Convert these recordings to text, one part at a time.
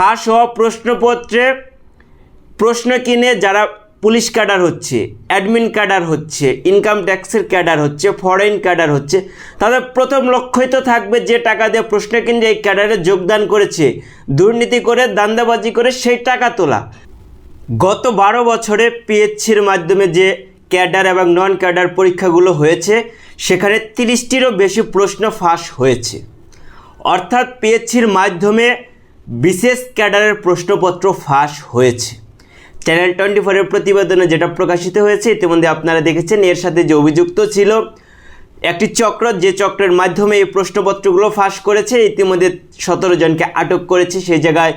ফাঁস হওয়া প্রশ্নপত্রে প্রশ্ন কিনে যারা পুলিশ ক্যাডার হচ্ছে, অ্যাডমিন ক্যাডার হচ্ছে, ইনকাম ট্যাক্সের ক্যাডার হচ্ছে, ফরেন ক্যাডার হচ্ছে, তাদের প্রথম লক্ষ্যই তো থাকবে যে টাকা দিয়ে প্রশ্ন কিনে এই ক্যাডারে যোগদান করেছে, দুর্নীতি করে, দান্দাবাজি করে সেই টাকা তোলা। গত বারো বছরে পিএইচসির মাধ্যমে যে ক্যাডার এবং নন ক্যাডার পরীক্ষাগুলো হয়েছে, সেখানে তিরিশটিরও বেশি প্রশ্ন ফাঁস হয়েছে। অর্থাৎ পিএইচসির মাধ্যমে বিশেষ ক্যাডারের প্রশ্নপত্র ফাঁস হয়েছে। চ্যানেল টোয়েন্টি ফোরের প্রতিবেদনে যেটা প্রকাশিত হয়েছে, ইতিমধ্যে আপনারা দেখেছেন, এর সাথে যে অভিযুক্ত ছিল, একটি চক্র, যে চক্রের মাধ্যমে এই প্রশ্নপত্রগুলো ফাঁস করেছে, ইতিমধ্যে সতেরো জনকে আটক করেছে। সেই জায়গায়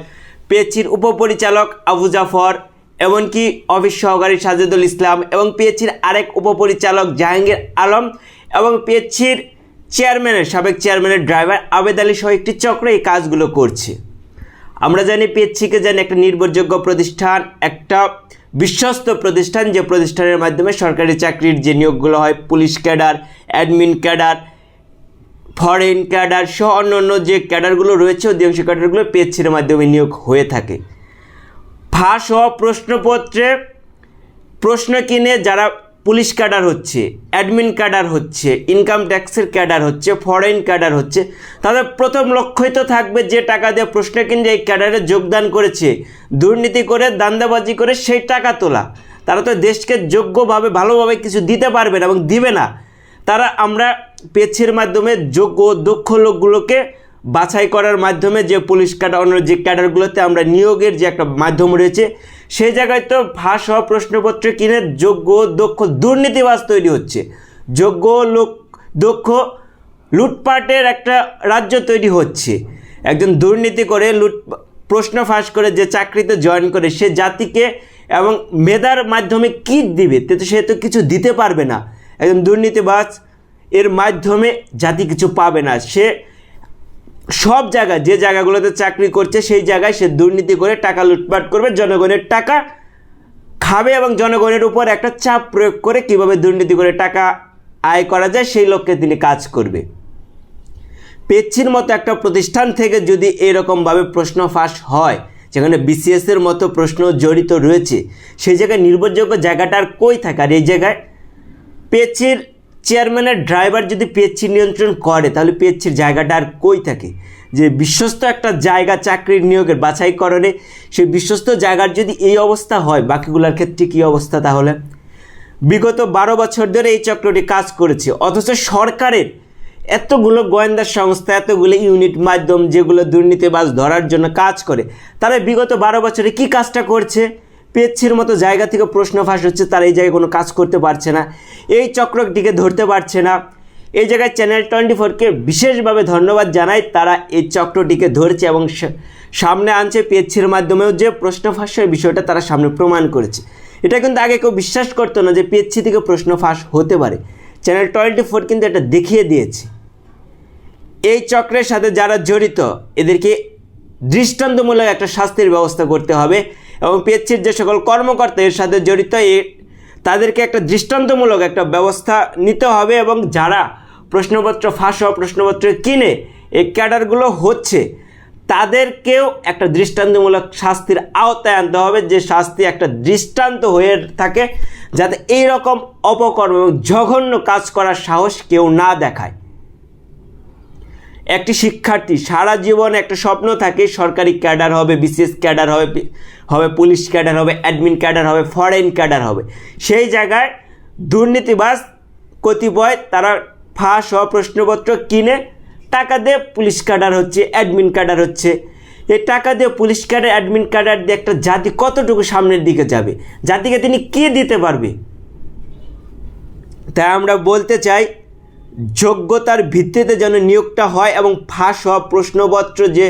পিএইচির উপপরিচালক আবু জাফর, এমনকি অফিস সহকারী সাজেদুল ইসলাম, এবং পিএইচির আরেক উপপরিচালক জাহাঙ্গীর আলম, এবং পিএইচির চেয়ারম্যানের সাবেক চেয়ারম্যানের ড্রাইভার আবেদ আলী সহ একটি চক্র এই কাজগুলো করছে। আমরা জানি পিএইচসিকে জানি একটা নির্ভরযোগ্য প্রতিষ্ঠান, একটা বিশ্বস্ত প্রতিষ্ঠান যে প্রতিষ্ঠানের মাধ্যমে সরকারি চাকরির যে নিয়োগগুলো হয়, police cadre admin cadre foreign cadre সহ অন্য অন্য যে ক্যাডারগুলো রয়েছে, অধিকাংশ ক্যাডারগুলো পিএইচসির মাধ্যমে নিয়োগ হয়ে থাকে। ফাঁস হওয়া প্রশ্নপত্রে প্রশ্ন কিনে যারা পুলিশ ক্যাডার হচ্ছে, অ্যাডমিন ক্যাডার হচ্ছে ইনকাম ট্যাক্সের ক্যাডার হচ্ছে ফরেন ক্যাডার হচ্ছে। তাদের প্রথম লক্ষ্যই তো থাকবে যে টাকা দিয়ে প্রশ্ন কিনে এই ক্যাডারে যোগদান করেছে, দুর্নীতি করে, দান্দাবাজি করে সেই টাকা তোলা। তারা তো দেশকে যোগ্যভাবে, ভালোভাবে কিছু দিতে পারবে না এবং দিবে না। তারা আমরা পেছের মাধ্যমে যোগ্য দক্ষ লোকগুলোকে বাছাই করার মাধ্যমে যে পুলিশ ক্যাডার, অন্য যে ক্যাডারগুলোতে আমরা নিয়োগের যে একটা মাধ্যম রয়েছে সেই জায়গায় তো ফাঁস হওয়া প্রশ্নপত্র কিনে যোগ্য, দক্ষ দুর্নীতিবাজ তৈরি হচ্ছে। যোগ্য লোক, দক্ষ লুটপাটের একটা রাজ্য তৈরি হচ্ছে। একজন দুর্নীতি করে লুট, প্রশ্ন ফাঁস করে যে চাকরিতে জয়েন করে, সে জাতিকে এবং মেধার মাধ্যমে কি দিবে? তে সে তো কিছু দিতে পারবে না। একজন দুর্নীতিবাজ এর মাধ্যমে জাতি কিছু পাবে না। সে সব জায়গায়, যে জায়গাগুলোতে চাকরি করছে, সেই জায়গায় সে দুর্নীতি করে টাকা লুটপাট করবে, জনগণের টাকা খাবে এবং জনগণের উপর একটা চাপ প্রয়োগ করে কীভাবে দুর্নীতি করে টাকা আয় করা যায়, সেই লক্ষ্যে তিনি কাজ করবে। পেচ্ছির মতো একটা প্রতিষ্ঠান থেকে যদি এরকমভাবে প্রশ্ন ফাঁস হয়, যেখানে বিসিএসের মতো প্রশ্ন জড়িত রয়েছে, সেই জায়গায় নির্ভরযোগ্য জায়গাটা আর কই থাকে? আর এই জায়গায় পেচির চেয়ারম্যানের ড্রাইভার যদি পিএইচসি নিয়ন্ত্রণ করে, তাহলে পিএইচসির জায়গাটা আর কই থাকে? যে বিশ্বস্ত একটা জায়গা চাকরির নিয়োগের বাছাইকরণে সেই বিশ্বস্ত জায়গার যদি এই অবস্থা হয়, বাকিগুলোর ক্ষেত্রে কী অবস্থা তাহলে? বিগত বারো বছর ধরে এই চক্রটি কাজ করেছে, অথচ সরকারের এতগুলো গোয়েন্দা সংস্থা, এতগুলো ইউনিট মাধ্যম যেগুলো দুর্নীতিবাজ ধরার জন্য কাজ করে, তারা বিগত বারো বছরে কি কাজটা করছে? পেচ্ছির মতো জায়গা থেকে প্রশ্ন ফাঁস হচ্ছে, তারা এই জায়গায় কোনো কাজ করতে পারছে না। এই চক্রটিকে ধরতে পারছে না। এই জায়গায় চ্যানেল টোয়েন্টি ফোরকে বিশেষভাবে ধন্যবাদ জানাই, তারা এই চক্রটিকে ধরছে এবং সামনে আনছে পেচ্ছির মাধ্যমেও যে প্রশ্ন ফাঁস হয় বিষয়টা তারা সামনে প্রমাণ করেছে। এটা কিন্তু আগে কেউ বিশ্বাস করতো না যে পেচ্ছি থেকে প্রশ্ন ফাঁস হতে পারে। চ্যানেল টোয়েন্টি ফোর কিন্তু এটা দেখিয়ে দিয়েছে। এই চক্রের সাথে যারা জড়িত, এদেরকে দৃষ্টান্তমূলক একটা শাস্তির ব্যবস্থা করতে হবে। এবং পিএইচসির যে সকল কর্মকর্তা এর সাথে জড়িত, এ তাদেরকে একটা দৃষ্টান্তমূলক একটা ব্যবস্থা নিতে হবে এবং যারা প্রশ্নপত্র ফাঁস হওয়া প্রশ্নপত্র কিনে এই ক্যাডারগুলো হচ্ছে, তাদেরকেও একটা দৃষ্টান্তমূলক শাস্তির আওতায় আনতে হবে। যে শাস্তি একটা দৃষ্টান্ত হয়ে থাকে, যাতে এই রকম অপকর্ম এবং জঘন্য কাজ করার সাহস কেউ না দেখায়। একটি শিক্ষার্থী, সারা জীবন একটা স্বপ্ন থাকে, সরকারি ক্যাডার হবে বিশেষ ক্যাডার হবে হবে, পুলিশ ক্যাডার হবে, অ্যাডমিন ক্যাডার হবে, ফরেন ক্যাডার হবে। সেই জায়গায় দুর্নীতিবাজ কতিপয়, তারা ফাঁস হওয়া প্রশ্নপত্র কিনে টাকা দিয়ে পুলিশ ক্যাডার হচ্ছে, অ্যাডমিন ক্যাডার হচ্ছে। এই টাকা দিয়ে পুলিশ ক্যাডার, অ্যাডমিন ক্যাডার দিয়ে একটা জাতি কতটুকু সামনের দিকে যাবে? জাতিকে তিনি কে দিতে পারবে? তাই আমরা বলতে চাই যোগ্যতার ভিত্তিতে যেন নিয়োগটা হয় এবং ফাঁস হওয়া প্রশ্নপত্র যে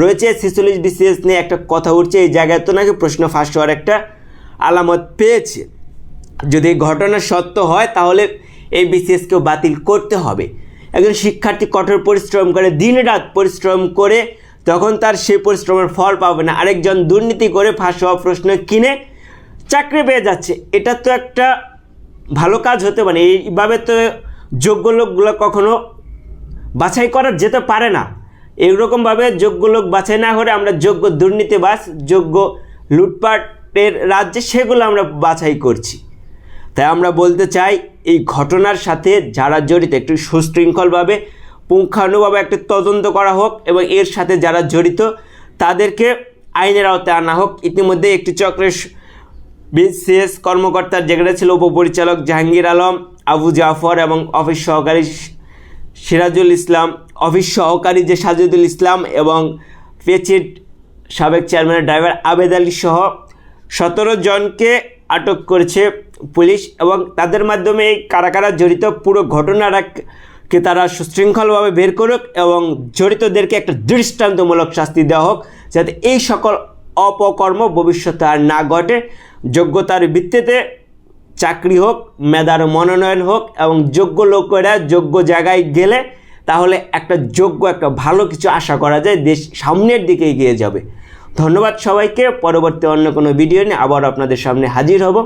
রয়েছে, ছিচল্লিশ বিসিএস নিয়ে একটা কথা উঠছে, এই জায়গায় তো নাকি প্রশ্ন ফাঁস হওয়ার একটা আলামত পেয়েছে। যদি ঘটনা সত্য হয়, তাহলে এই বিসিএসকেও বাতিল করতে হবে। একজন শিক্ষার্থী কঠোর পরিশ্রম করে, দিনরাত পরিশ্রম করে, তখন তার সেই পরিশ্রমের ফল পাবে না। আরেকজন দুর্নীতি করে ফাঁস হওয়া প্রশ্ন কিনে চাকরি পেয়ে যাচ্ছে। এটা তো একটা ভালো কাজ হতে পারে। এইভাবে তো যোগ্য লোকগুলো কখনো বাছাই করা যেতে পারে না। এইরকমভাবে যোগ্য লোক বাছাই না করে আমরা যোগ্য দুর্নীতিবাজ, যোগ্য লুটপাটের রাজ্যে সেগুলো আমরা বাছাই করছি। তাই আমরা বলতে চাই, এই ঘটনার সাথে যারা জড়িত, একটু সুশৃঙ্খলভাবে, পুঙ্খানুভাবে একটি তদন্ত করা হোক এবং এর সাথে যারা জড়িত, তাদেরকে আইনের আওতায় আনা হোক। ইতিমধ্যে একটি চক্রের বিসিএস কর্মকর্তার যেখানে ছিল উপপরিচালক জাহাঙ্গীর আলম আবু জাফর এবং অফিস সহকারী সিরাজুল ইসলাম, অফিস সহকারী যে সাজিদুল ইসলাম এবং পেচিট সাবেক চেয়ারম্যানের ড্রাইভার আবেদ আলী সহ সতেরো জনকে আটক করেছে পুলিশ এবং তাদের মাধ্যমে এই কারা কারা জড়িত পুরো ঘটনাটাকে তারা সুশৃঙ্খলভাবে বের করুক এবং জড়িতদেরকে একটা দৃষ্টান্তমূলক শাস্তি দেওয়া হোক যাতে এই সকল অপকর্ম ভবিষ্যতে আর না ঘটে। যোগ্যতার ভিত্তিতে চাকরি হোক, মেধার মনোনয়ন হোক এবং যোগ্য লোকেরা যোগ্য জায়গায় গেলে তাহলে একটা যোগ্য, একটা ভালো কিছু আশা করা যায়, দেশ সামনের দিকে এগিয়ে যাবে। ধন্যবাদ সবাইকে। পরবর্তী অন্য কোনো ভিডিও নিয়ে আবার আপনাদের সামনে হাজির হব।